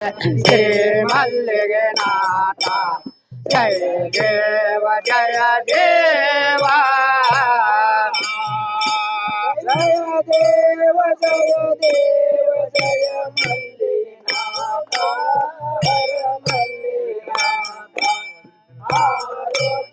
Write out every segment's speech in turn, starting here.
శ్రీ మల్లిగనాథ జయ దేవ జయ దేవ జయ దేవ జయ దేవ జయ మల్లినాథ మల్లినాథ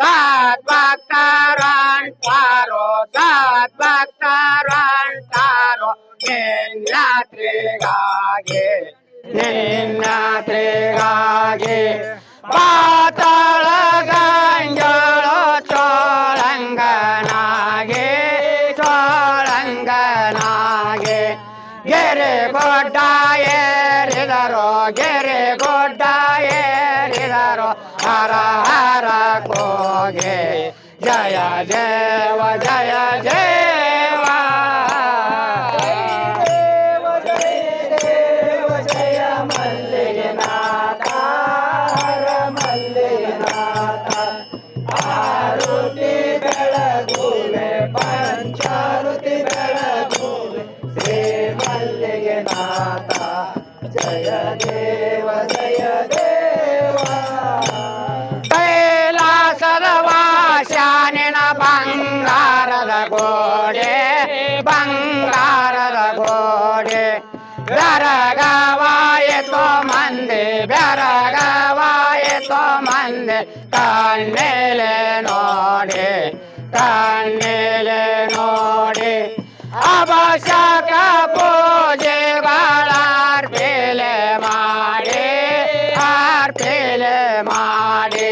ಸಾತ್ ಭಕ್ತರಂತಾರೋ ಸಾತ್ ಭಕ್ತರಂತಾರೋ ನಿನ್ನಾತ್ರಿಗಾಗಿ ನಿನ್ನಾತ್ರಿಗಾಗಿ. ಪಾತಾಳ ಗಂಗಳ ಚೋಳಂಗನಾಗೆ ಕೋಗೆ ಜಯ ದೇವ ಜಯ ದೇವ ದೇವ ಜಯ ದೇವ ಜಯ ಮಲ್ಲಿನಾಥ ಹರ ಮಲ್ಲಿನಾಥ ಆರುತಿ ಬೆಳಗುವೆ ಪಂಚಾರುತಿ ಬೆಳಗುವೆ ಶ್ರೀ ಮಲ್ಲಿಗೆನಾಥ ಜಯ ದೇವ ಜಯ ದೇವ ಬೆರಗವಾಯಿತು ಮಂದಿ ಕಣ್ಣೆಲೆ ನೋಡಿ ಕಣ್ಣೆಲೆ ನೋಡಿ ಅವಶ್ಯಕ ಪೂಜೆಗಳ ಅರ್ಪಿಲೆ ಮಾಡಿ ಅರ್ಪಿಲೆ ಮಾಡಿ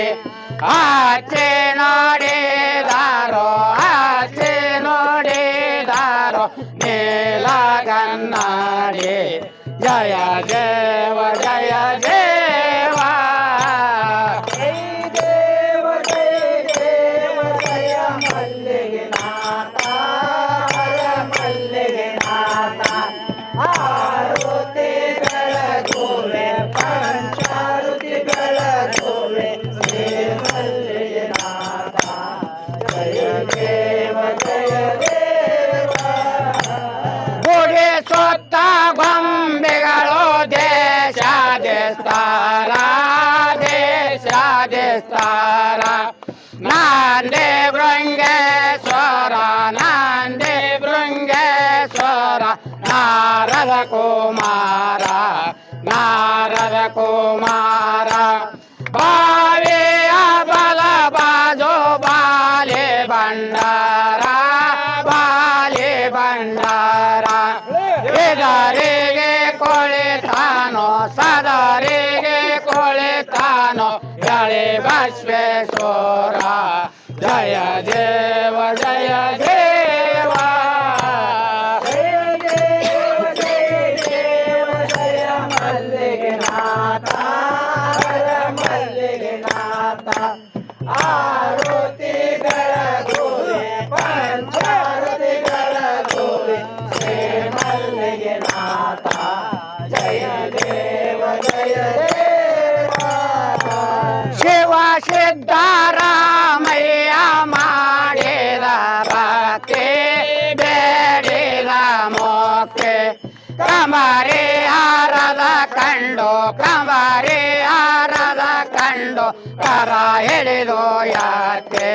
ಆಚೆ ನೋಡಿದಾರೋ ಆಚೆ ನೋಡಿದಾರೋ ನೀಲ ಕನ್ನಡಿ ಜಯ ದೇವ ಜಯ ದೇವ ದೇಸ್ತಾರ ನಾಂದೆ ಬೃಂಗೇಶ್ವರ ನಾಂದೆ ಬೃಂಗೇಶ್ವರ ನಾರದ ಕುಮಾರ ನಾರದ ಕುಮಾರ ಬಾವಿಯ ಬಲ ಬಾಜು ಬಾಲೆ ಭಂಡಾರ तोरा जय देव जय देवा। जय देव जय देव जय मल्लिकनाथा जय मल्लिकनाथा। आरती शेवा शेद्ध ಕಮರಿ ಹಾರದ ಕಂಡು ಕಮರಿ ಹಾರದ ಕಂಡು, ಕರ ಹಿಡಿದು ಯಾತೆ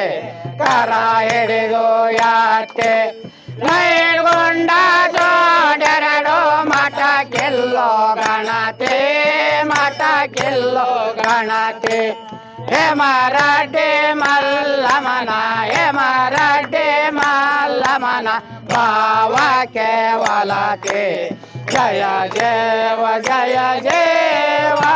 ಕರ ಹಿಡಿದು ಯಾತೆ ನೈರ್ಗೊಂಡ ಜೋಡೆರಡು ಮಠ ಗೆಲ್ಲೋ ಗಣತೆ, ಮಠ ಗೆಲ್ಲೋ ಗಣತೆ. ಮರಾಠೆ ಮಲ್ಲಮನ, ಹೇಮರಡ್ಡಿ ಮಲ್ಲಮನ, ಭಾವ ಕೇವಲತೆ. जय देव जय देवा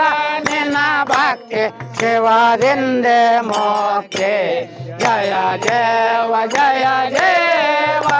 भक्ति शिवारिंद मोक्ष जय देव जय देवा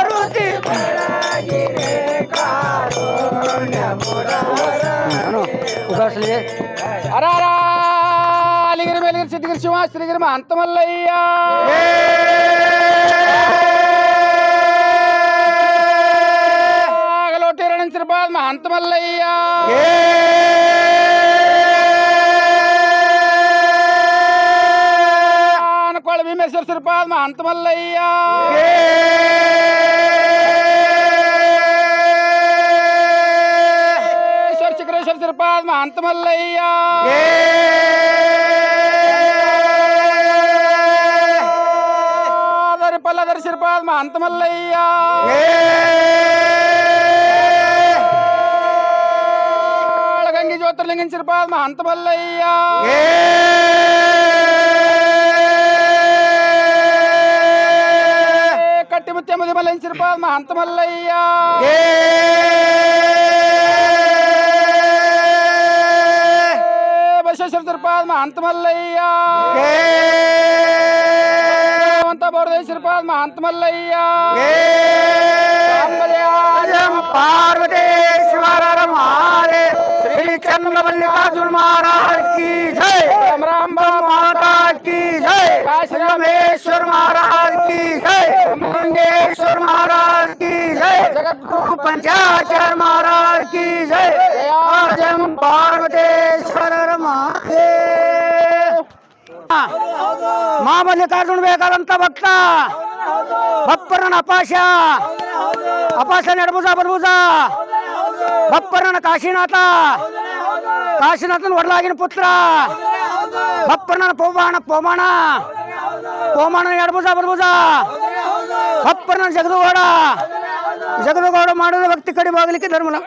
అభ్యాసులే అరారా అలిగిరి వెలిగిరి సిద్ధిగిరి శివ శ్రీగిరి అంతమల్లయ్యా తిరుపాద్ మా అంతమల్లయ్యా అనుకోవాలి భీమేశ్వర తిరుపాద్ మా అంతమల్లయ్యా అంతమల్లయ్యా పల్లదరి శిరపాద మా అంతమల్లయ్యా గంగి జ్యోతిర్లింగం శిరపాద మా అంతమల్లయ్యా కట్టిముత్యమది మల్లని శిరపాద మా అంతమల్లయ్యా శశిధర పాదమ అంతమల్లయ్యా. అంత బోరదేశ్వర పాదమ की जय राम माता की जय रमेश्वर महाराज की जय मंगेश्वर महाराज की जय पंचाचार्य महाराज की जय जय पार्वतेश्वर ಮಹಾಮಲ್ಲಿಕಾರ್ಜುನ ಬೇಕಾದಂತ ಭಕ್ತ. ಬಪ್ಪರನ ಅಪಾಶ. ಅಪಾಶ ನಡಬುಜ ಬಲಭುಜ ಬಪ್ಪರನ ಕಾಶಿನಾಥ. ಕಾಶಿನಾಥನ ಒಡಲಾಗಿನ ಪುತ್ರ. ಬಪ್ಪರನ ಪೋಮಾಣ ಪೋಮಾಣ ಪೋಮಾಣ ಎಡಭುಜ ಬಲಭುಜ ಬಪ್ಪರನ ಜಗದುಗೌಡ. ಜಗದುಗೌಡ ಮಾಡಿದ ಭಕ್ತಿ ಕಡಿಮೆ ಆಗಲಿಕ್ಕೆ ಧರ್ಮನ